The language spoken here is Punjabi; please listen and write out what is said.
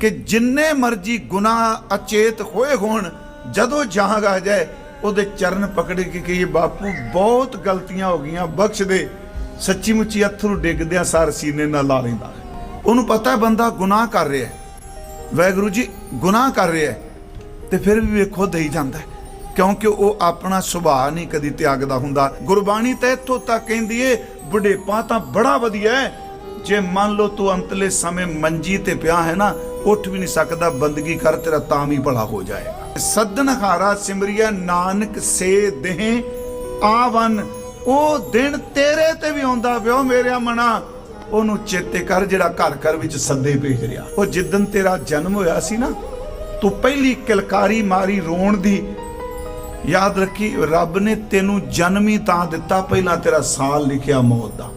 ਕਿ ਜਿੰਨੇ ਮਰਜ਼ੀ ਗੁਨਾਹ ਅਚੇਤ ਹੋਏ ਹੋਣ, ਜਦੋਂ ਜਾਗ ਆ ਜਾਏ, ਉਹਦੇ ਚਰਨ ਪਕੜ ਕੇ ਕਹੀਏ, ਬਾਪੂ, ਬਹੁਤ ਗਲਤੀਆਂ ਹੋ ਗਈਆਂ, ਬਖਸ਼ ਦੇ। ਸੱਚੀ ਮੁੱਚੀ ਅਥਰੂ ਡਿੱਗਦਿਆਂ ਸਾਰ ਸੀਨੇ ਨਾਲ ਲਾ ਲੈਂਦਾ। ਉਹਨੂੰ ਪਤਾ ਹੈ ਬੰਦਾ ਗੁਨਾਹ ਕਰ ਰਿਹਾ ਹੈ। ਵੈਗੁਰੂ ਜੀ, ਗੁਨਾਹ ਕਰ ਰਿਹਾ ਹੈ। ਤੇ ਫਿਰ ਵੀ ਵੇਖੋ, ਦੇਈ ਜਾਂਦਾ ਕਿਉਂਕਿ ਉਹ ਆਪਣਾ ਸੁਭਾਅ ਨਹੀਂ ਕਦੀ ਤਿਆਗਦਾ ਹੁੰਦਾ। ਗੁਰਬਾਣੀ ਤਾਂ ਇੱਥੋਂ ਤੱਕ ਕਹਿੰਦੀ ਏ, ਬੁਢੇਪਾ ਤਾਂ ਬੜਾ ਵਧੀਆ ਹੈ ਜੇ ਮੰਨ ਲਓ ਤੂੰ ਅੰਤਲੇ ਸਮੇਂ ਮੰਜੀ ਤੇ ਪਿਆ ਹੈ ਨਾ, ਉੱਠ ਵੀ ਨਹੀਂ ਸਕਦਾ, ਬੰਦਗੀ ਕਰ, ਤੇਰਾ ਤਾਂ ਵੀ ਭਲਾ ਹੋ ਜਾਏਗਾ। ਸੱਦਨ ਹਾਰਾ ਸਿਮਰਿਆ, ਨਾਨਕ ਸੇ ਦੇਹ, ਆਵਨ, ਉਹ ਦਿਨ ਤੇਰੇ ਤੇ ਵੀ ਆਉਂਦਾ ਵਿਓ ਮੇਰਿਆ ਮਨਾ ਉਹਨੂੰ ਚੇਤੇ ਕਰ ਜਿਹੜਾ ਘਰ ਘਰ ਵਿੱਚ ਸੱਦੇ ਭੇਜ ਰਿਹਾ। ਉਹ ਜਿੱਦਨ ਤੇਰਾ ਜਨਮ ਹੋਇਆ ਸੀ ਨਾ, ਤੂੰ ਪਹਿਲੀ ਕਿਲਕਾਰੀ ਮਾਰੀ ਰੋਣ ਦੀ। ਯਾਦ ਰੱਖੀ, ਰੱਬ ਨੇ ਤੈਨੂੰ ਜਨਮ ਹੀ ਤਾਂ ਦਿੱਤਾ, ਪਹਿਲਾਂ ਤੇਰਾ ਸਾਲ ਲਿਖਿਆ ਮੌਤ ਦਾ।